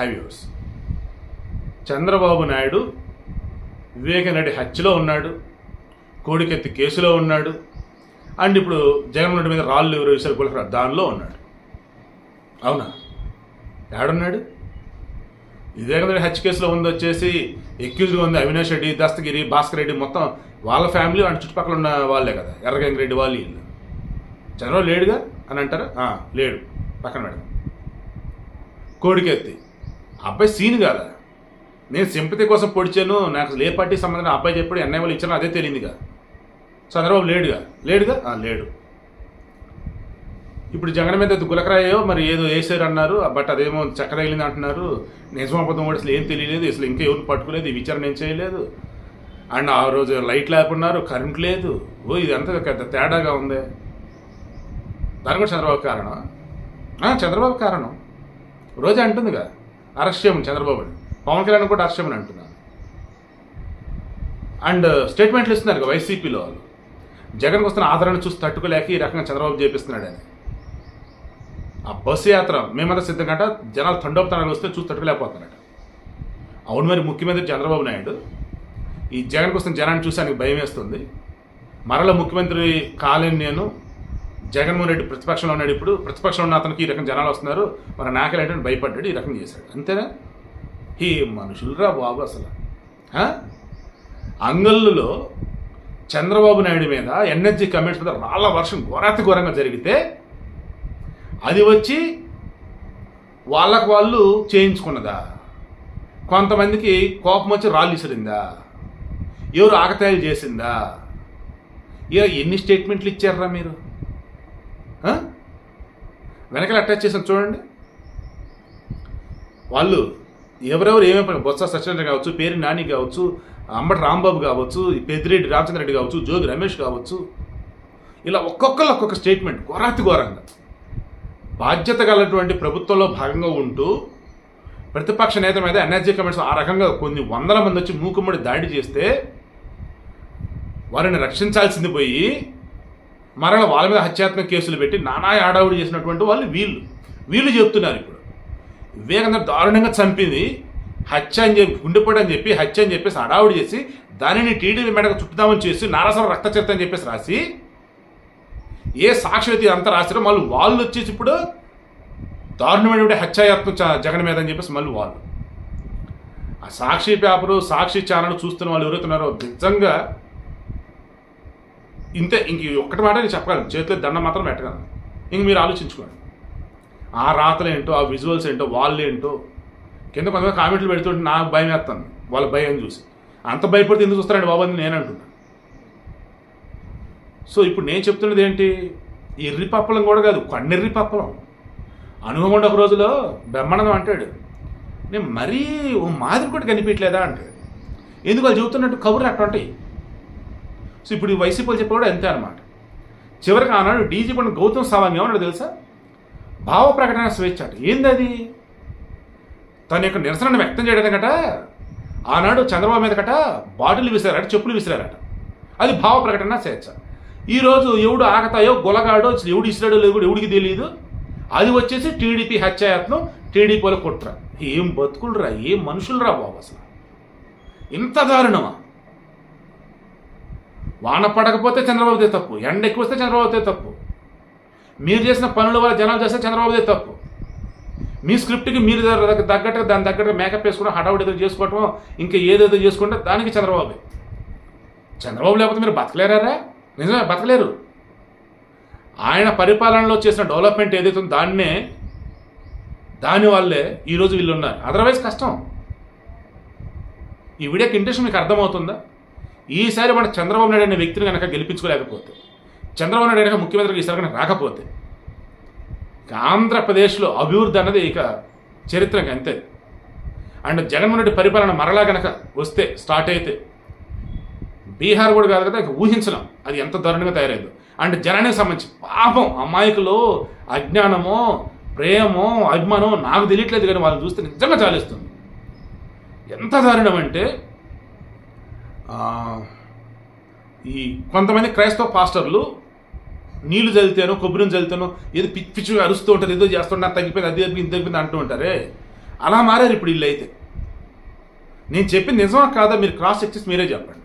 హైవ్యూస్ చంద్రబాబు నాయుడు వివేకనటి హత్యలో ఉన్నాడు కోడికెత్తి కేసులో ఉన్నాడు అండ్ ఇప్పుడు జగన్మోహన్ రెడ్డి మీద రాళ్ళు ఎవరు విషయాలు కూడా దానిలో ఉన్నాడు. అవునా? ఏడున్నాడు వివేకనటి హత్య కేసులో ఉంది వచ్చేసి ఎక్యూజ్గా ఉంది అవినాష్ రెడ్డి దస్తగిరి భాస్కర్ రెడ్డి మొత్తం వాళ్ళ ఫ్యామిలీ అండ్ చుట్టుపక్కల ఉన్న వాళ్ళే కదా ఎర్రగంగి రెడ్డి వాళ్ళు వీళ్ళు. చంద్రబాబు లేడుగా అని అంటారా? లేడు. పక్కన పెడదాం. కోడికెత్తి. అబ్బాయి సీన్ కాదా. నేను సింపతి కోసం పొడిచాను నాకు అసలు పార్టీ సంబంధం అబ్బాయి చెప్పాడు ఎన్ఐ వాళ్ళు ఇచ్చాను అదే తెలియదుగా చంద్రబాబు లేడుగా? లేడుగా లేడు. ఇప్పుడు జగన్ మీద గులకరాయో మరి ఏదో వేసారు అన్నారు బట్ అదేమో చెక్క తగిలింది అంటున్నారు. నిజం కూడా అసలు ఏం తెలియలేదు అసలు ఇంకా ఎవరు పట్టుకోలేదు ఈ విచారణ ఏం చేయలేదు. అండ్ ఆ రోజు లైట్ లేకున్నారు కరెంట్ లేదు. ఓ ఇదంతా పెద్ద తేడాగా ఉంది. దాని కూడా చంద్రబాబు కారణం. చంద్రబాబు కారణం. రోజా అంటుందిగా అరెస్ట్ చేయమని చంద్రబాబుని పవన్ కళ్యాణ్ కూడా అరెస్ట్ చేయమని అంటున్నాను. అండ్ స్టేట్మెంట్లు ఇస్తున్నారు వైసీపీలో వాళ్ళు. జగన్కి వస్తున్న ఆదరణ చూసి తట్టుకోలేక ఈ రకంగా చంద్రబాబు చేపిస్తున్నాడని ఆ బస్సు యాత్ర మేమంతా సిద్ధం కంట జనాలు తండోపతనాలు వస్తే చూసి తట్టుకోలేకపోతున్నాడు అవును మరి ముఖ్యమంత్రి చంద్రబాబు నాయుడు ఈ జగన్ కోసం జనాన్ని చూసి ఆయనకు భయం వేస్తుంది. మరల ముఖ్యమంత్రి కాలేని నేను జగన్మోహన్ రెడ్డి ప్రతిపక్షంలో ఉన్నాడు ఇప్పుడు. ప్రతిపక్షంలో ఉన్న అతనికి ఈ రకం జనాలు వస్తున్నారు. మరి నాకేంటంటే భయపడ్డాడు ఈ రకం చేశాడు. అంతేనా? ఈ మనుషులరా బాబు అసలు. అంగళ్ళులో చంద్రబాబు నాయుడు మీద ఎన్ఎస్జి కమెంట్స్ మీద రాళ్ళ వర్షం ఘోరాతి ఘోరంగా జరిగితే అది వచ్చి వాళ్ళకు వాళ్ళు చేయించుకున్నదా? కొంతమందికి కోపం వచ్చి రాళ్ళు ఇసిరిందా? ఎవరు ఆకతాయిలు చేసిందా? ఇలా ఎన్ని స్టేట్మెంట్లు ఇచ్చారా మీరు? వెనకాల అటాచ్ చేసాను చూడండి. వాళ్ళు ఎవరెవరు ఏమేమి పని బొత్స సత్యనారాయణ కావచ్చు పేరు నాని కావచ్చు అంబటి రాంబాబు కావచ్చు పెద్దిరెడ్డి రామచంద్ర రెడ్డి కావచ్చు జోగి రమేష్ కావచ్చు. ఇలా ఒక్కొక్కరు ఒక్కొక్క స్టేట్మెంట్ ఘోరాతి ఘోరంగా. బాధ్యత గలటువంటి ప్రభుత్వంలో భాగంగా ఉంటూ ప్రతిపక్ష నేత మీద ఎన్ఎస్జీ కమెంట్స్ ఆ రకంగా కొన్ని వందల మంది వచ్చి మూకుమ్మడి దాడి చేస్తే వారిని రక్షించాల్సింది పోయి మరల వాళ్ళ మీద హత్యాత్మక కేసులు పెట్టి నానా ఆడావుడి చేసినటువంటి వాళ్ళు వీళ్ళు. వీళ్ళు చెప్తున్నారు ఇప్పుడు. వివేకానంద దారుణంగా చంపింది. హత్య అని చెప్పి గుండెపోటు అని చెప్పి హత్య అని చెప్పేసి అడావుడి చేసి దానిని టీడీపీ మెడకు చుట్టుదామని చేసి నారాసర రక్త అని చెప్పేసి రాసి ఏ సాక్షి అంతా రాసినా మళ్ళీ వాళ్ళు వచ్చేసి ఇప్పుడు దారుణమైనటువంటి హత్యాయత్నం జగన్ మీద అని చెప్పేసి మళ్ళీ వాళ్ళు. ఆ సాక్షి పేపరు సాక్షి ఛానల్ చూస్తున్న వాళ్ళు ఎవరైతున్నారో నిజంగా ఇంతే ఇంక ఒక్కటి మాట నేను చెప్పగలను. చేతిలో దండం మాత్రం పెట్టగలను. ఇంక మీరు ఆలోచించుకోండి. ఆ రాతలు ఏంటో ఆ విజువల్స్ ఏంటో వాళ్ళు ఏంటో కింద కొంతమంది కామెంట్లు పెడుతుంటే నాకు భయం వేస్తాను. వాళ్ళ భయం చూసి. అంత భయపడితే ఎందుకు చూస్తారండి బాబు అని నేను అంటున్నా. సో ఇప్పుడు నేను చెప్తున్నది ఏంటి? ఎర్రి పప్పలం కూడా కాదు కొండెర్రి పప్పలం. అనుభవం ఒక రోజులో బ్రహ్మానందం అంటాడు నేను మరీ ఓ మాదిరి కూడా కనిపించలేదా అంటాడు ఎందుకు వాళ్ళు చెబుతున్నట్టు కబుర్లు అట్లా ఉంటాయి. సో ఇప్పుడు ఈ వైసీపీలు చెప్పి కూడా అంతే అనమాట చివరికి ఆనాడు డీజీపీ గౌతమ్ సవాంగ్ ఏమన్నాడు తెలుసా? భావ ప్రకటన స్వేచ్ఛ అట ఏంది అది తన యొక్క నిరసనను వ్యక్తం చేయడానికట ఆనాడు చంద్రబాబు మీద కట బాటిల్ విసిరారట చెప్పులు విసిరారట. అది భావ ప్రకటన స్వేచ్ఛ. ఈరోజు ఎవడు ఆకతాయో గొలగాడో ఎవడు ఇసిరాడో లేదు కూడా ఎవడికి తెలియదు అది వచ్చేసి టీడీపీ హత్యాయత్నం టీడీపీలో వాళ్ళు కుట్ర. ఏం బతుకులరా ఏం మనుషులరా బాబు అసలు. ఇంత దారుణమా? వాన పడకపోతే చంద్రబాబుదే తప్పు ఎండ ఎక్కువ వస్తే చంద్రబాబుదే తప్పు. మీరు చేసిన పనుల వల్ల జనాలు చేస్తే చంద్రబాబుదే తప్పు. మీ స్క్రిప్ట్కి మీరు తగ్గట్టుగా దాని తగ్గట్టుగా మేకప్ వేసుకోవడం హడావుడి ఏదో చేసుకోవటం ఇంకా ఏదేదో చేసుకుంటే దానికి చంద్రబాబే. చంద్రబాబు లేకపోతే మీరు బతకలేరారా? నిజమే బతకలేరు. ఆయన పరిపాలనలో చేసిన డెవలప్మెంట్ ఏదైతే ఉందో దాన్నే దానివల్లే ఈరోజు వీళ్ళు ఉన్నారు అదర్వైజ్ కష్టం. ఈ వీడియోకి ఇంట్రెస్ట్ మీకు అర్థమవుతుందా? ఈసారి మన చంద్రబాబు నాయుడు అనే వ్యక్తిని కనుక గెలిపించుకోలేకపోతే చంద్రబాబు నాయుడు కనుక ముఖ్యమంత్రికి ఈసారి కనుక రాకపోతే ఆంధ్రప్రదేశ్లో అభివృద్ధి అన్నది ఇక చరిత్రకి అంతే. అండ్ జగన్మోహన్ రెడ్డి పరిపాలన మరలా కనుక వస్తే స్టార్ట్ అయితే బీహార్ కూడా కాదు కదా ఇక ఊహించలేం అది ఎంత దారుణంగా తయారైందో. అండ్ జనానికి సంబంధించి పాపం అమాయకులు అజ్ఞానమో ప్రేమో అభిమానమో నాకు తెలియట్లేదు కానీ వాళ్ళని చూస్తే నిజంగా చాలిస్తుంది. ఎంత దారుణం అంటే ఈ కొంతమంది క్రైస్తవ పాస్టర్లు నీళ్ళు చల్లితేనో కొబ్బరిని చల్లితేనో ఏదో పిచ్చి పిచ్చిగా అరుస్తూ ఉంటారు ఏదో చేస్తుంటే నాకు తగ్గిపోయింది అది తగ్గిపోయింది ఇది తగ్గిపోయింది అంటూ ఉంటారే? అలా మారారు ఇప్పుడు ఇల్లు అయితే నేను చెప్పింది నిజమా కాదా? మీరు క్రాస్ చెక్ చేసి మీరే చెప్పండి.